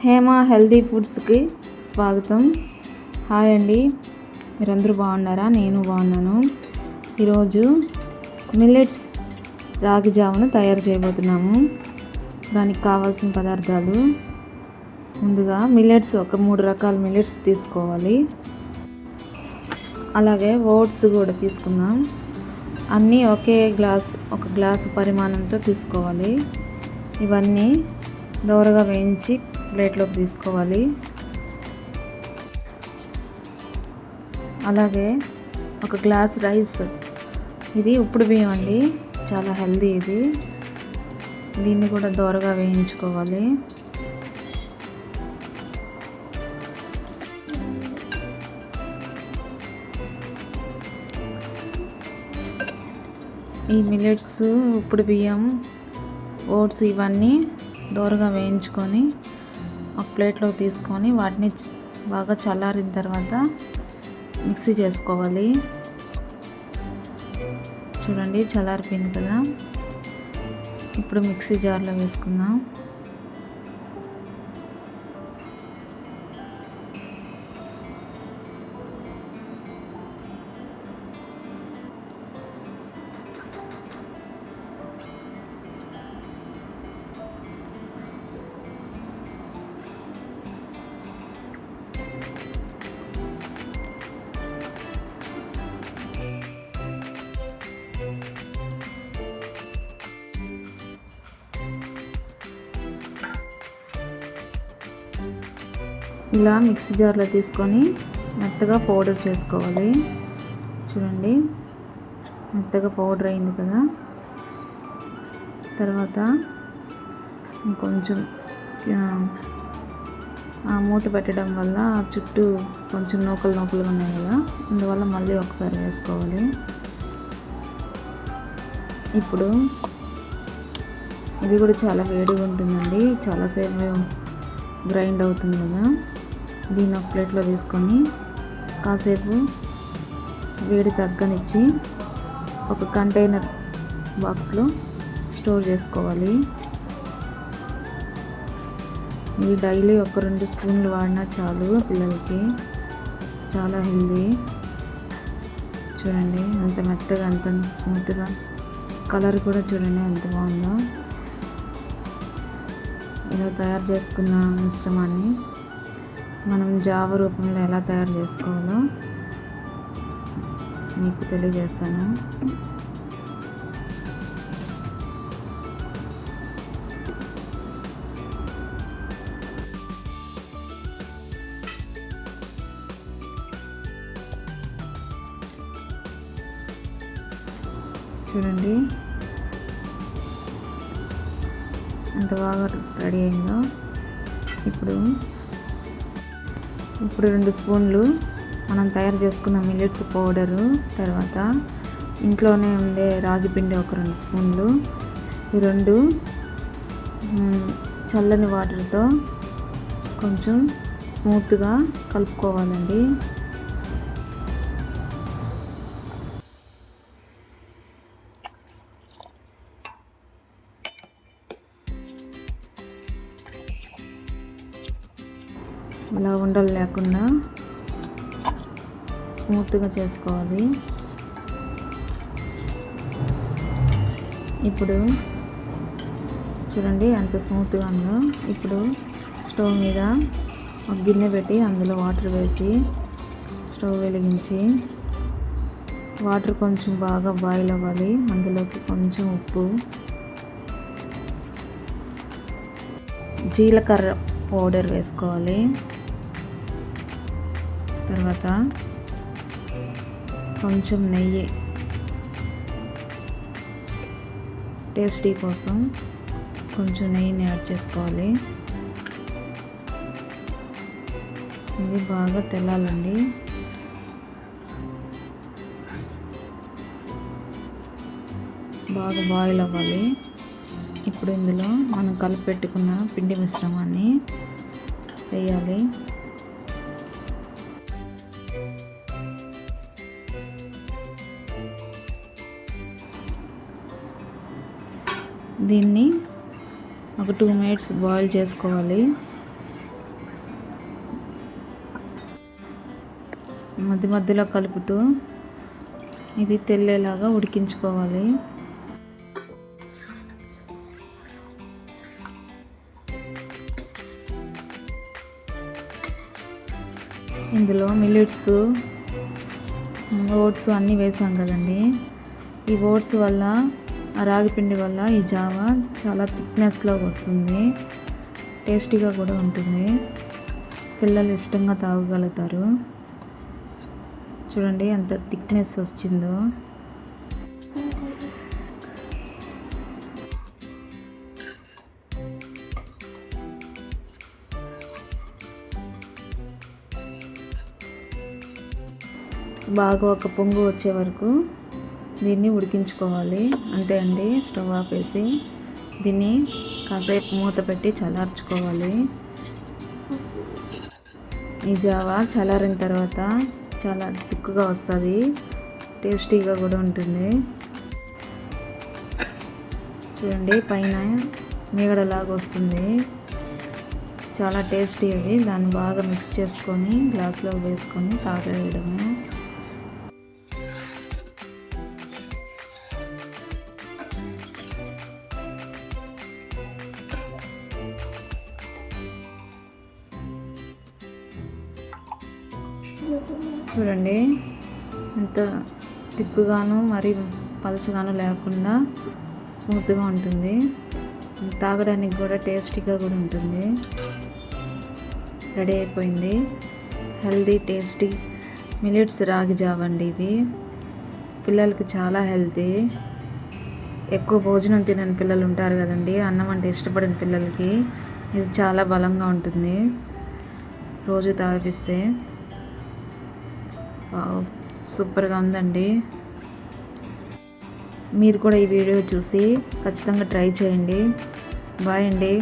Hema healthy ఫుడ్స్కి స్వాగతం. Hi అండి. మీరందరూ బాగున్నారా? నేను బాగున్నాను. ఈరోజు మిల్లెట్స్ రాగి జావను తయారు చేయబోతున్నాము. దానికి కావాల్సిన పదార్థాలు. ముందుగా మిల్లెట్స్ ఒక మూడు రకాల మిల్లెట్స్ తీసుకోవాలి. అలాగే ఓట్స్ కూడా తీసుకుందాం. అన్నీ ఒకే గ్లాస్ ఒక గ్లాస్ పరిమాణంతో తీసుకోవాలి. ఇవన్నీ దోరగా వేయించి ప్లేట్లోకి తీసుకోవాలి. అలాగే ఒక గ్లాస్ రైస్. ఇది ఉప్పుడు బియ్యం అండి. చాలా హెల్దీ ఇది. దీన్ని కూడా దోరగా వేయించుకోవాలి. ఈ మిల్లెట్స్ ఉప్పుడు బియ్యం ఓట్స్ ఇవన్నీ దోరగా వేయించుకొని ఒక ప్లేట్లో తీసుకొని వాటిని బాగా చల్లారిన తర్వాత మిక్సీ చేసుకోవాలి. చూడండి చల్లారిపోయింది కదా. ఇప్పుడు మిక్సీ జార్లో వేసుకుందాం. ఇలా మిక్సీ జార్లో తీసుకొని మెత్తగా పౌడర్ చేసుకోవాలి. చూడండి మెత్తగా పౌడర్ అయింది కదా. తర్వాత కొంచెం ఆ మూత పెట్టడం వల్ల చుట్టూ కొంచెం నూకలు నూకలుగా ఉన్నాయి కదా. అందువల్ల మళ్ళీ ఒకసారి వేసుకోవాలి. ఇప్పుడు ఇది కూడా చాలా వేడిగా ఉంటుందండి. చాలాసేపు గ్రైండ్ అవుతుంది కదా. దీన్ని ఒక ప్లేట్లో తీసుకొని కాసేపు వేడి తగ్గనిచ్చి ఒక కంటైనర్ బాక్స్లో స్టోర్ చేసుకోవాలి. ఇది డైలీ ఒక రెండు స్పూన్లు వాడినా చాలు పిల్లలకి. చాలా హెల్దీ. చూడండి అంత మెత్తగా అంత స్మూత్గా. కలర్ కూడా చూడండి ఎంత బాగుందో. ఇలా తయారు చేసుకున్న మిశ్రమాన్ని మనం జావ రూపంలో ఎలా తయారు చేసుకోవాలో మీకు తెలియజేస్తాను. చూడండి. ఎంత బాగా రెడీ అయిందో. ఇప్పుడు ఇప్పుడు రెండు స్పూన్లు మనం తయారు చేసుకున్న మిల్లెట్స్ పౌడరు తర్వాత ఇంట్లోనే ఉండే రాగి పిండి ఒక రెండు స్పూన్లు. ఈ రెండు చల్లని వాటర్తో కొంచెం స్మూత్గా కలుపుకోవాలండి. ఇలా ఉండలు లేకుండా స్మూత్గా చేసుకోవాలి. ఇప్పుడు చూడండి ఎంత స్మూత్గా ఉందో. ఇప్పుడు స్టవ్ మీద ఒక గిన్నె పెట్టి అందులో వాటర్ వేసి స్టవ్ వెలిగించి వాటర్ కొంచెం బాగా బాయిల్ అవ్వాలి. అందులోకి కొంచెం ఉప్పు జీలకర్ర పౌడర్ వేసుకోవాలి. తర్వాత కొంచెం నెయ్యి. టేస్టీ కోసం కొంచెం నెయ్యిని యాడ్ చేసుకోవాలి. ఇది బాగా తెల్లాలండి. బాగా బాయిల్ అవ్వాలి. ఇప్పుడు ఇందులో మనం కలిపి పెట్టుకున్న పిండి మిశ్రమాన్ని వేయాలి. దీన్ని ఒక టూ మినిట్స్ బాయిల్ చేసుకోవాలి. మధ్య మధ్యలో కలుపుతూ ఇది తెల్లేలాగా ఉడికించుకోవాలి. ఇందులో మిల్లెట్స్ ఓట్స్ అన్నీ వేసాం కదండి. ఈ ఓట్స్ వల్ల ఆ రాగిపిండి వల్ల ఈ జామ చాలా థిక్నెస్లో వస్తుంది. టేస్టీగా కూడా ఉంటుంది. పిల్లలు ఇష్టంగా తాగగలుగుతారు. చూడండి ఎంత థిక్నెస్ వచ్చిందో. బాగా ఒక పొంగు వచ్చే వరకు దీన్ని ఉడికించుకోవాలి. అంతే అండి స్టవ్ ఆపేసి దీన్ని కాసేపు మూత పెట్టి చల్లార్చుకోవాలి. ఈ జావా చల్లారిన తర్వాత చాలా థిక్గా వస్తుంది టేస్టీగా కూడా ఉంటుంది. చూడండి పైన మీగడలాగా వస్తుంది. చాలా టేస్టీ అది. దాన్ని బాగా మిక్స్ చేసుకొని గ్లాస్లో వేసుకొని తాగేయడమే. చూడండి. ఎంత తిక్కుగాను మరి పలచగాను లేకుండా స్మూత్గా ఉంటుంది. తాగడానికి కూడా టేస్టీగా కూడా ఉంటుంది. రెడీ అయిపోయింది. హెల్దీ టేస్టీ మిలెట్స్ రాగి జావ అండి ఇది. పిల్లలకి చాలా హెల్తీ. ఎక్కువ భోజనం తినని పిల్లలు ఉంటారు కదండి. అన్నం అంటే ఇష్టపడిన పిల్లలకి ఇది చాలా బలంగా ఉంటుంది. రోజు తాగిపిస్తే సూపర్గా ఉందండి. మీరు కూడా ఈ వీడియో చూసి ఖచ్చితంగా ట్రై చేయండి. బాయ్ అండి.